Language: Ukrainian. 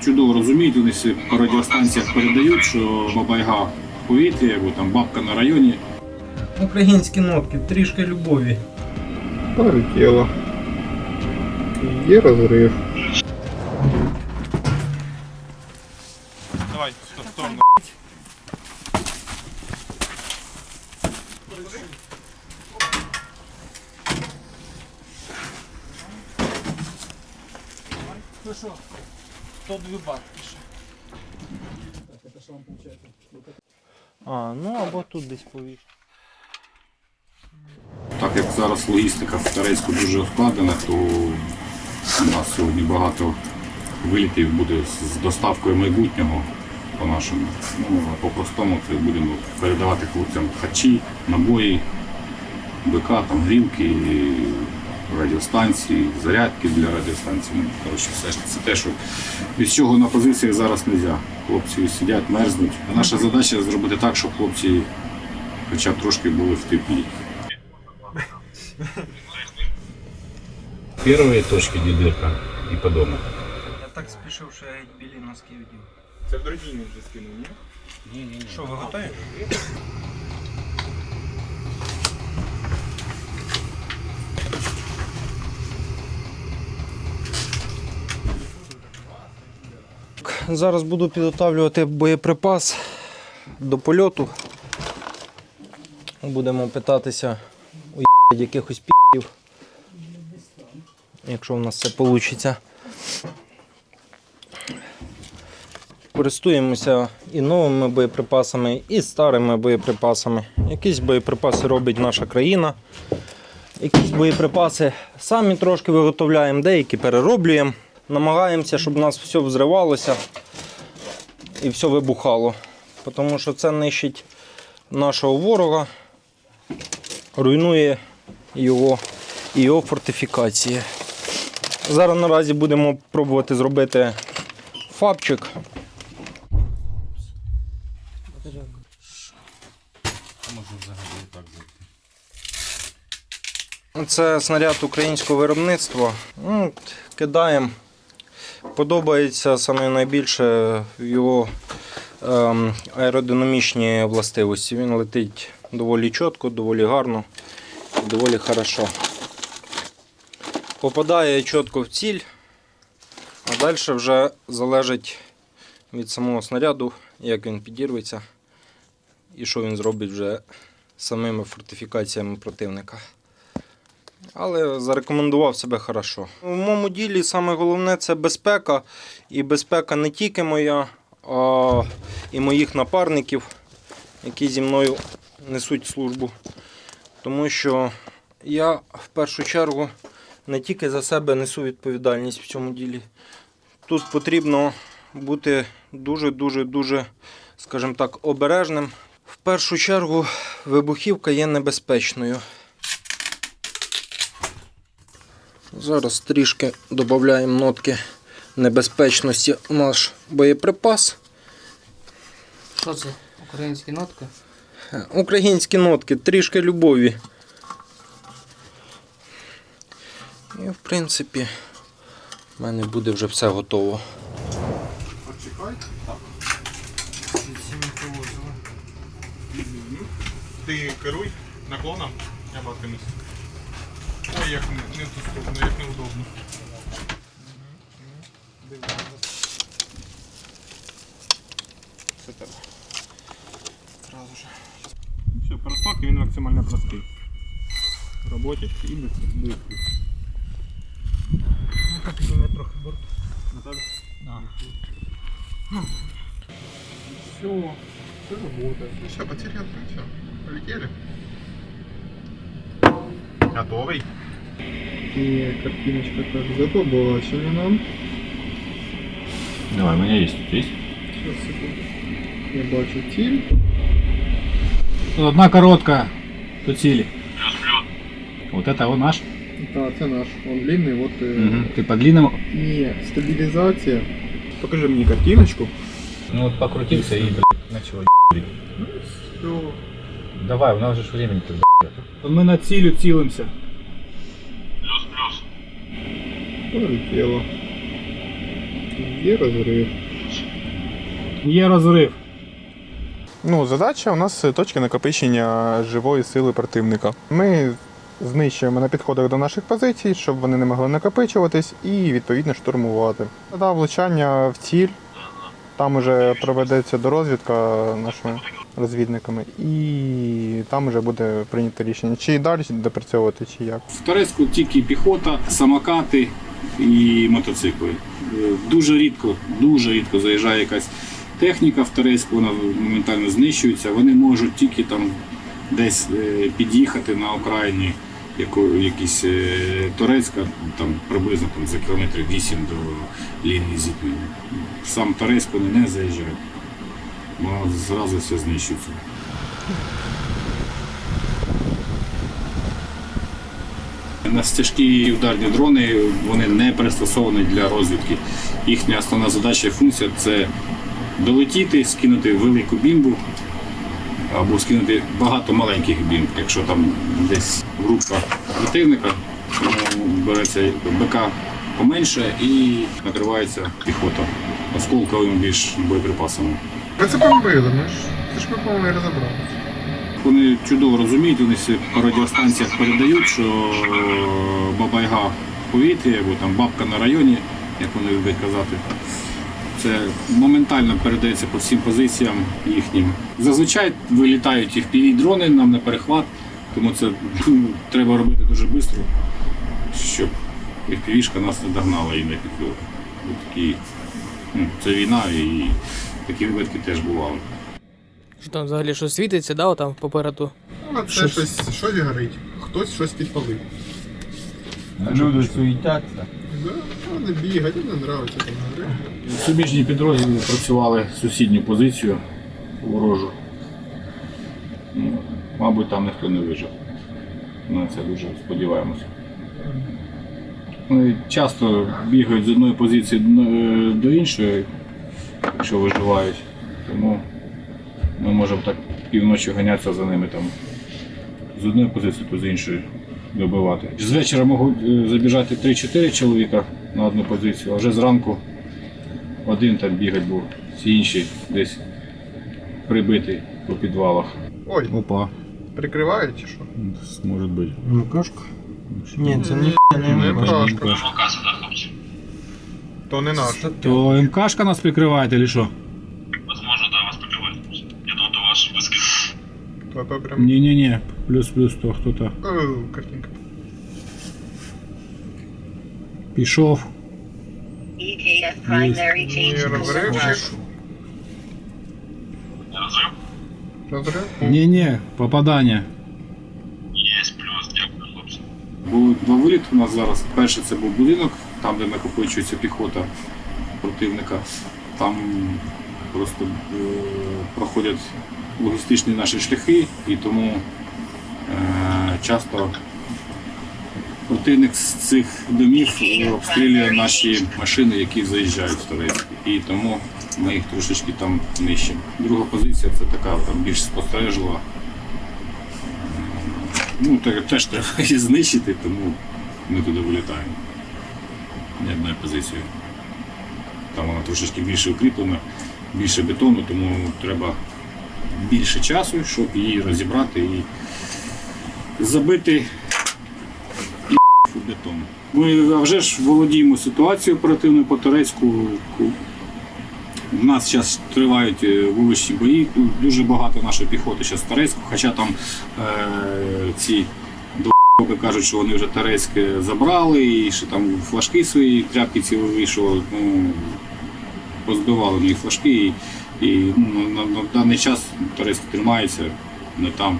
чудово розуміють, вони всі по радіостанціях передають, що бабайга в повітрі, або там бабка на районі. Українські нотки, трішки любові. Полетіло. Є розрив. Давай, в сторону. Ну що, то дві бабки ще. А, ну або тут десь повіш. Так як зараз логістика в Терецьку дуже ускладнена, то у нас сьогодні багато вилітів буде з доставкою майбутнього по-нашому. Ну, а по-простому це будемо передавати хлопцям хачі, набої, БК, там, грілки, радіостанції, зарядки для радіостанцій. Ну, коротше, все ж це те, що без чого на позиціях зараз не можна. Хлопці сидять, мерзнуть. Наша задача зробити так, щоб хлопці хоча б трошки були в теплі. Первые точки дедырка и по дому. Я так спішив, що я білі носки вдів. Це в другій не вже скинув, ні? Що, ви готові? Зараз буду підготовлювати боєприпас до польоту. Будемо питатися у якихось пів, якщо в нас це вийде. Користуємося і новими боєприпасами, і старими боєприпасами. Якісь боєприпаси робить наша країна. Якісь боєприпаси самі трошки виготовляємо, деякі перероблюємо. Намагаємося, щоб у нас все взривалося і все вибухало. Тому що це нищить нашого ворога, руйнує його і його фортифікації. Зараз наразі будемо пробувати зробити фабчик. Це снаряд українського виробництва. Ну, Кидаємо. Подобається саме найбільше його ем, аеродинамічні властивості. Він летить доволі чітко, доволі гарно, доволі хорошо. Попадає чітко в ціль, а далі вже залежить від самого снаряду, як він підірветься і що він зробить вже самими фортифікаціями противника. Але зарекомендував себе хорошо. У моєму ділі саме головне це безпека. І безпека не тільки моя, а і моїх напарників, які зі мною несуть службу. Тому що я в першу чергу не тільки за себе несу відповідальність в цьому ділі. Тут потрібно бути дуже-дуже дуже, скажімо так, обережним. В першу чергу вибухівка є небезпечною. Зараз трішки додаємо нотки небезпечності в наш боєприпас. Що це? Українські нотки? Е, Українські нотки, трішки любові. І в принципі в мене буде вже все готово. Почекай. Ти керуй наклоном, я батимусь. Ой, як не, не в ту сторону, як неудобно. Все тебе. Зразу же. Все, перестав, він максимально простий. В роботі і швидкий. Ну-ка підніми трохи борт. На тебе? Все. Все работает. Ну все, потерял. Все. Полетели. Готовий. И картиночка так задобачена нам. Давай, у меня есть тут есть. Сейчас, секунду. Я бачу ціль. Одна коротка до цілі. Вот это он наш. Так, це наш. Он длинний, вот. Е... Ты по длинному. Ні, стабілізація. Покажи мені картиночку. Ну вот покрутился и, блядь, начал Все. Давай, у нас же ж времени тут, Ми на цілю цілимося. Полетіло. Є розрив. Є розрив. Ну, задача у нас точки накопичення живої сили противника. Ми знищуємо на підходах до наших позицій, щоб вони не могли накопичуватись і відповідно штурмувати. Да, влучання в ціль. Там вже проведеться дорозвідка нашими розвідниками, і там вже буде прийнято рішення, чи далі допрацьовувати, чи як. В Торецьку тільки піхота, самокати і мотоцикли. Дуже рідко, дуже рідко заїжджає якась техніка в Торецьку, вона моментально знищується. Вони можуть тільки там десь е, під'їхати на окраїні якісь е, Торецька, там приблизно там, за кілометрів 8 до лінії зіткнення. Сам Торецьк вони не заїжджають. Воно зразу все знищується. Настяжкі ударні дрони вони не пристосовані для розвідки. Їхня основна задача і функція це долетіти, скинути велику бімбу або скинути багато маленьких бімб. Якщо там десь група противника, береться БК поменше і накривається піхота осколковими більш боєприпасами. Це помили, ми ж ми по-моєму і розібралися. Вони чудово розуміють, вони по радіостанціях передають, що е, бабайга в повітрі або там бабка на районі, як вони люблять казати. Це моментально передається по всім позиціям їхнім. Зазвичай вилітають їх піві дрони нам на перехват, тому це ну, треба робити дуже швидко, щоб півішка нас не догнала і не такі, ну, це війна і такі випадки теж бували. Що там взагалі щось світиться, да, там попереду? А це щось, щось горить. Хтось щось підпалив. Люди суетяться. Да, вони бігають, їм не подобається там горить. Суміжні підрозділи працювали сусідню позицію ворожу. Ну, Мабуть, там ніхто не вижив. Ми на це дуже сподіваємося. Вони часто бігають з одної позиції до- до іншої, якщо виживають. Тому ми можемо так півночі ганятися за ними там з одної позиції, то з іншої добивати. З вечора можуть е, забіжати 3-4 чоловіка на одну позицію, а вже зранку один там бігать був, всі інші десь прибиті по підвалах. Ой, Опа, прикривають чи що? може бути. МКшка? Ні, це не Не пташка. То не наш. То МКшка нас прикриває, чи що? То то прям. Ні-ні-ні, плюс-плюс, то хто-то О, картинка. пішов. EKF primary change Не розривчик. control. Разрыв? Розрив. Ні-ні, попадання. Есть плюс, дякую, хлопці. Були два виліти у нас зараз. Перший це був будинок, там, де накопичується піхота противника. Там просто е, проходять логістичні наші шляхи, і тому е, часто противник з цих домів е, обстрілює наші машини, які заїжджають в Торецьк. І тому ми їх трошечки там нищимо. Друга позиція це така там більш спостережлива. Ну, те- теж треба її знищити, тому ми туди вилітаємо. Не одною позицією. Там вона трошечки більше укріплена, більше бетону, тому треба більше часу, щоб її розібрати і забити бетон. Ми вже ж володіємо ситуацією оперативною по Турецьку. У нас зараз тривають е, вуличні бої. Дуже багато нашої піхоти зараз в Торецьку, хоча там е, ці Доби кажуть, що вони вже Тарецьк забрали, і що там флажки свої тряпки ці вивішували. Ну, позбивали в них флажки. І, і ну, на, на даний час туристи тримається, не там.